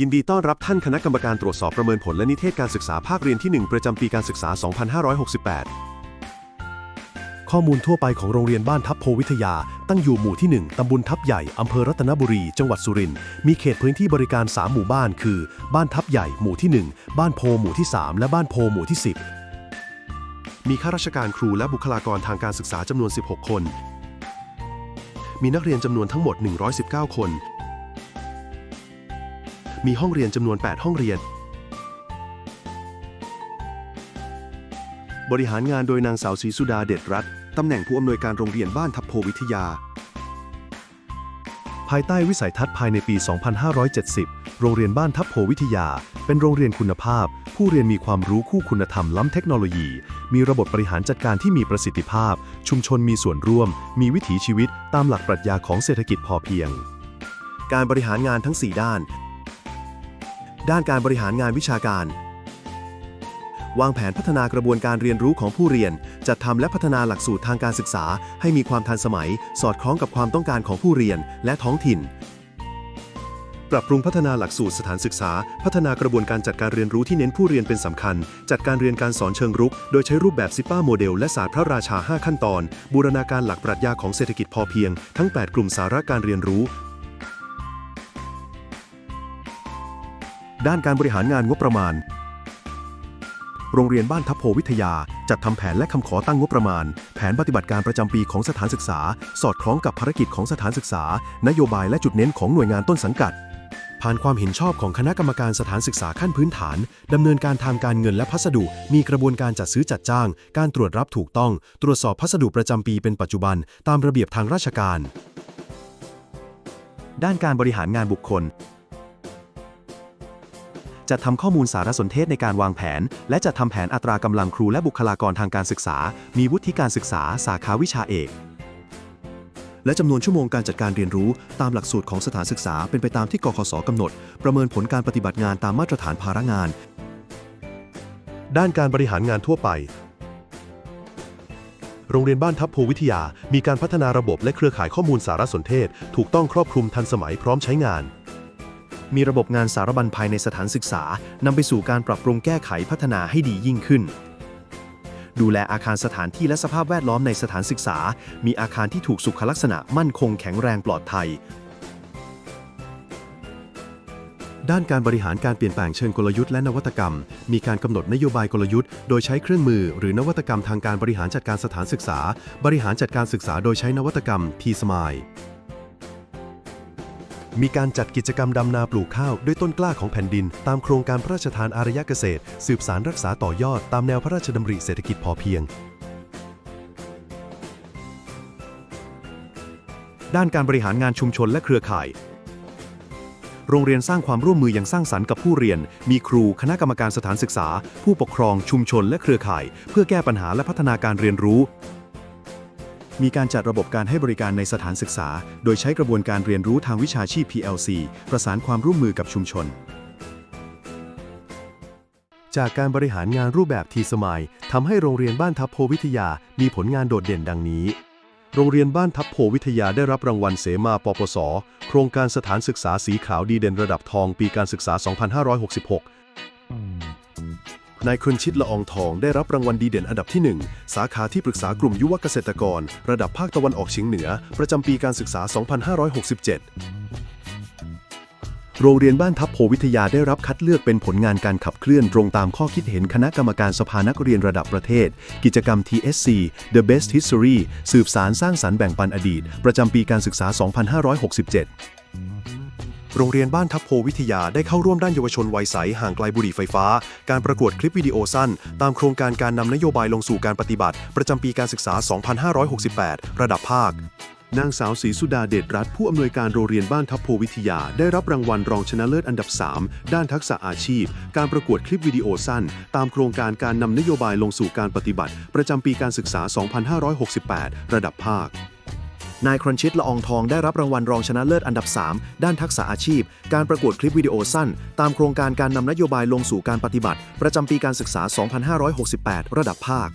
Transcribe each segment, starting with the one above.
ยินดีต้อนรับท่านคณะกรรมการตรวจสอบประเมินผลและนิเทศการศึกษาภาคเรียนที่ 1 ประจำปีการศึกษา 2568 ข้อมูลทั่วไปของโรงเรียนบ้านทับโพวิทยา ตั้งอยู่หมู่ที่ 1 ตำบลทับใหญ่ อำเภอรัตนบุรี จังหวัดสุรินทร์ มีเขตพื้นที่บริการ 3 หมู่บ้าน คือ บ้านทับใหญ่ หมู่ที่ 1 บ้านโพหมู่ที่ 3 และบ้านโพหมู่ที่ 10 มีข้าราชการครูและบุคลากรทางการศึกษาจำนวน 16 คน มีนักเรียนจำนวนทั้งหมด 119 คน มีห้องเรียนจำนวน 8 ห้องเรียน บริหารงานโดยนางสาวศรีสุดาเด็ดรัตน์ตำแหน่งผู้อำนวยการโรงเรียนบ้านทับโพวิทยา ภายใต้วิสัยทัศน์ภายในปี 2570 โรงเรียนบ้านทับโพวิทยา เป็นโรงเรียนคุณภาพ ผู้เรียนมีความรู้คู่คุณธรรมล้ำเทคโนโลยี มีระบบบริหารจัดการที่มีประสิทธิภาพ ชุมชนมีส่วนร่วม มีวิถีชีวิต ตามหลักปรัชญาของเศรษฐกิจพอเพียง การบริหารงานทั้ง 4 ด้าน ด้านการบริหารงานวิชาการ วางแผนพัฒนากระบวนการเรียนรู้ของผู้เรียน จัดทำและพัฒนาหลักสูตรทางการศึกษา ให้มีความทันสมัย สอดคล้องกับความต้องการของผู้เรียนและท้องถิ่น ปรับปรุงพัฒนาหลักสูตรสถานศึกษา พัฒนากระบวนการจัดการเรียนรู้ที่เน้นผู้เรียนเป็นสำคัญ จัดการเรียนการสอนเชิงรุก โดยใช้รูปแบบซิป้าโมเดลและศาสตร์พระราชา 5 ขั้นตอน บูรณาการหลักปรัชญาของเศรษฐกิจพอเพียง ทั้ง 8 กลุ่มสาระการเรียนรู้ ด้านการบริหารงานงบประมาณ โรงเรียนบ้านทับโพวิทยา จัดทำแผนและคำขอตั้งงบประมาณ แผนปฏิบัติการประจำปีของสถานศึกษา สอดคล้องกับภารกิจของสถานศึกษา นโยบายและจุดเน้นของหน่วยงานต้นสังกัด ผ่านความเห็นชอบของคณะกรรมการสถานศึกษาขั้นพื้นฐานดำเนินการทางการเงินและพัสดุ มีกระบวนการจัดซื้อจัดจ้าง การตรวจรับถูกต้อง ตรวจสอบพัสดุประจำปีเป็นปัจจุบัน ตามระเบียบทางราชการ ด้านการบริหารงานบุคคล จัดทำข้อมูลสารสนเทศในการวางแผน และจัดทำแผนอัตรากำลังครูและบุคลากรทางการศึกษา มีวุฒิการศึกษา สาขาวิชาเอก และจำนวนชั่วโมงการจัดการเรียนรู้ ตามหลักสูตรของสถานศึกษาเป็นไปตามที่กคสกำหนด ประเมินผลการปฏิบัติงานตามมาตรฐานภาระงาน ด้านการบริหารงานทั่วไปโรงเรียนบ้านทับโพวิทยา มีการพัฒนาระบบและเครือข่ายข้อมูลสารสนเทศ ถูกต้องครอบคลุมทันสมัยพร้อมใช้งาน มีระบบงานสารบัญภายในสถานศึกษานำไปสู่การปรับปรุงแก้ไขพัฒนาให้ดียิ่งขึ้น ดูแลอาคารสถานที่และสภาพแวดล้อมในสถานศึกษา มีอาคารที่ถูกสุขลักษณะมั่นคงแข็งแรงปลอดภัย ด้านการบริหารการเปลี่ยนแปลงเชิงกลยุทธ์และนวัตกรรม มีการกำหนดนโยบายกลยุทธ์ โดยใช้เครื่องมือ หรือนวัตกรรมทางการบริหารจัดการสถานศึกษา บริหารจัดการศึกษา โดยใช้นวัตกรรม t s m i l e มีการจัดกิจกรรมดำนาปลูกข้าวด้วยต้นกล้าของแผ่นดิน ตามโครงการพระราชทานอารยเกษตร สืบสารรักษาต่อยอดตามแนวพระราชดำริเศรษฐกิจพอเพียง ด้านการบริหารงานชุมชนและเครือข่าย โรงเรียนสร้างความร่วมมืออย่างสร้างสรรค์กับผู้เรียน มีครูคณะกรรมการสถานศึกษา ผู้ปกครองชุมชนและเครือข่าย เพื่อแก้ปัญหาและพัฒนาการเรียนรู้ มีการจัดระบบการให้บริการในสถานศึกษา โดยใช้กระบวนการเรียนรู้ทางวิชาชีพ PLC ประสานความร่วมมือกับชุมชน จากการบริหารงานรูปแบบทีสมายทำให้โรงเรียนบ้านทับโพวิทยามีผลงานโดดเด่นดังนี้ โรงเรียนบ้านทับโพวิทยาได้รับรางวัลเสมาปปส โครงการสถานศึกษาสีขาวดีเด่นระดับทองปีการศึกษา 2566 นายคุณชิดละอองทองได้รับรางวัลดีเด่นอันดับที่ 1 สาขาที่ปรึกษากลุ่มยุวเกษตรกร ระดับภาคตะวันออกเฉียงเหนือ ประจำปีการศึกษา 2567 โรงเรียนบ้านทับโพวิทยาได้รับคัดเลือกเป็นผลงานการขับเคลื่อนตรงตามข้อคิดเห็นคณะกรรมการสภานักเรียนระดับประเทศ กิจกรรม TSC The Best History สืบสารสร้างสรรค์แบ่งปันอดีต ประจำปีการศึกษา 2567 โรงเรียนบ้านทับโพวิทยาได้เข้าร่วมด้านเยาวชนวัยใสห่างไกลบุหรี่ไฟฟ้า การประกวดคลิปวิดีโอสั้น ตามโครงการการนำนโยบายลงสู่การปฏิบัติ ประจำปีการศึกษา 2568 ระดับภาคนางสาวศรีสุดาเดชรัตน์ผู้อำนวยการโรงเรียนบ้านทับโพวิทยา ได้รับรางวัลรองชนะเลิศอันดับ 3 ด้านทักษะอาชีพ การประกวดคลิปวิดีโอสั้น ตามโครงการการนำนโยบายลงสู่การปฏิบัติ ประจำปีการศึกษา 2568 ระดับภาค นายครอนชิตละอองทองได้รับรางวัลรองชนะเลิศอันดับ 3 ด้านทักษะอาชีพ การประกวดคลิปวิดีโอสั้น ตามโครงการการนำนโยบายลงสู่การปฏิบัติ ประจำปีการศึกษา 2568 ระดับภาค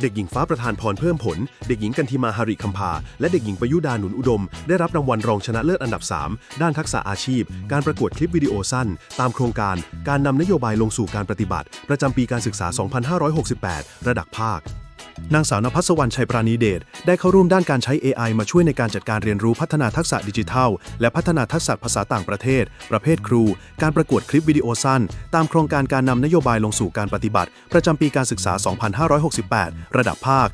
เด็กหญิงฟ้าประธานพรเพิ่มผล เด็กหญิงกันทิมาหาริคัมพา และเด็กหญิงประยุดาหนุนอุดม ได้รับรางวัลรองชนะเลิศอันดับ 3 ด้านทักษะอาชีพ การประกวดคลิปวิดีโอสั้น ตามโครงการการนำนโยบายลงสู่การปฏิบัติ ประจำปีการศึกษา 2568 ระดับภาค นางสาวนภัสวรรณชัยปราณีเดชได้เข้าร่วมด้านการใช้ AI มาช่วยในการจัดการเรียนรู้พัฒนาทักษะดิจิทัล และพัฒนาทักษะภาษาต่างประเทศ ประเภทครู การประกวดคลิปวิดีโอสั้น ตามโครงการการนำนโยบายลงสู่การปฏิบัติ ประจำปีการศึกษา 2568 ระดับภาค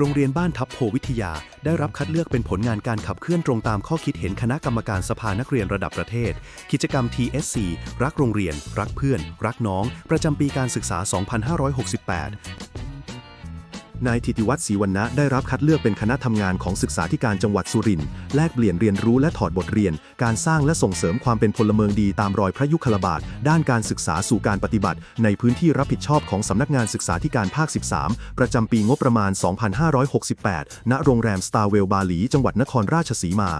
โรงเรียนบ้านทับโพวิทยา ได้รับคัดเลือกเป็นผลงานการขับเคลื่อนตรงตามข้อคิดเห็นคณะกรรมการสภานักเรียนระดับประเทศ กิจกรรม TSC รักโรงเรียน รักเพื่อน รักน้อง ประจำปีการศึกษา 2568 นายธิติวัฒน์ศรีวรรณะได้รับคัดเลือกเป็นคณะทำงานของศึกษาธิการจังหวัดสุรินทร์แลกเปลี่ยนเรียนรู้และถอดบทเรียน การสร้างและส่งเสริมความเป็นพลเมืองดีตามรอยพระยุคลบาท ด้านการศึกษาสู่การปฏิบัติ ในพื้นที่รับผิดชอบของสำนักงานศึกษาธิการภาค 13 ประจำปีงบประมาณ 2568 ณ โรงแรมสตาร์เวลบาหลี จังหวัดนครราชสีมา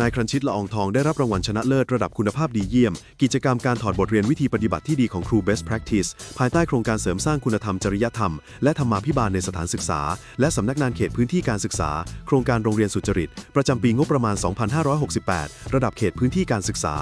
นายครันชิตละอองทองได้รับรางวัลชนะเลิศระดับคุณภาพดีเยี่ยม กิจกรรมการถอดบทเรียนวิธีปฏิบัติที่ดีของครู Best Practice ภายใต้โครงการเสริมสร้างคุณธรรมจริยธรรม และธรรมาภิบาลในสถานศึกษา และสำนักงานเขตพื้นที่การศึกษา โครงการโรงเรียนสุจริต ประจำปีงบประมาณ 2568 ระดับเขตพื้นที่การศึกษา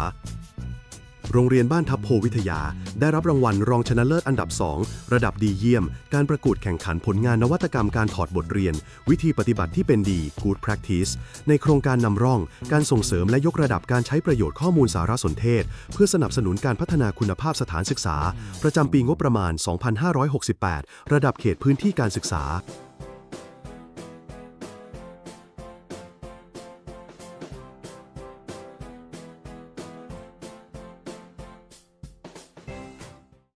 โรงเรียนบ้านทับโพวิทยา ได้รับรางวัลรองชนะเลิศอันดับ 2 ระดับดีเยี่ยม การประกวดแข่งขันผลงานนวัตกรรมการถอดบทเรียน วิธีปฏิบัติที่เป็นดี Good Practice ในโครงการนำร่อง การส่งเสริมและยกระดับการใช้ประโยชน์ข้อมูลสารสนเทศ เพื่อสนับสนุนการพัฒนาคุณภาพสถานศึกษา ประจำปีงบประมาณ 2568 ระดับเขตพื้นที่การศึกษา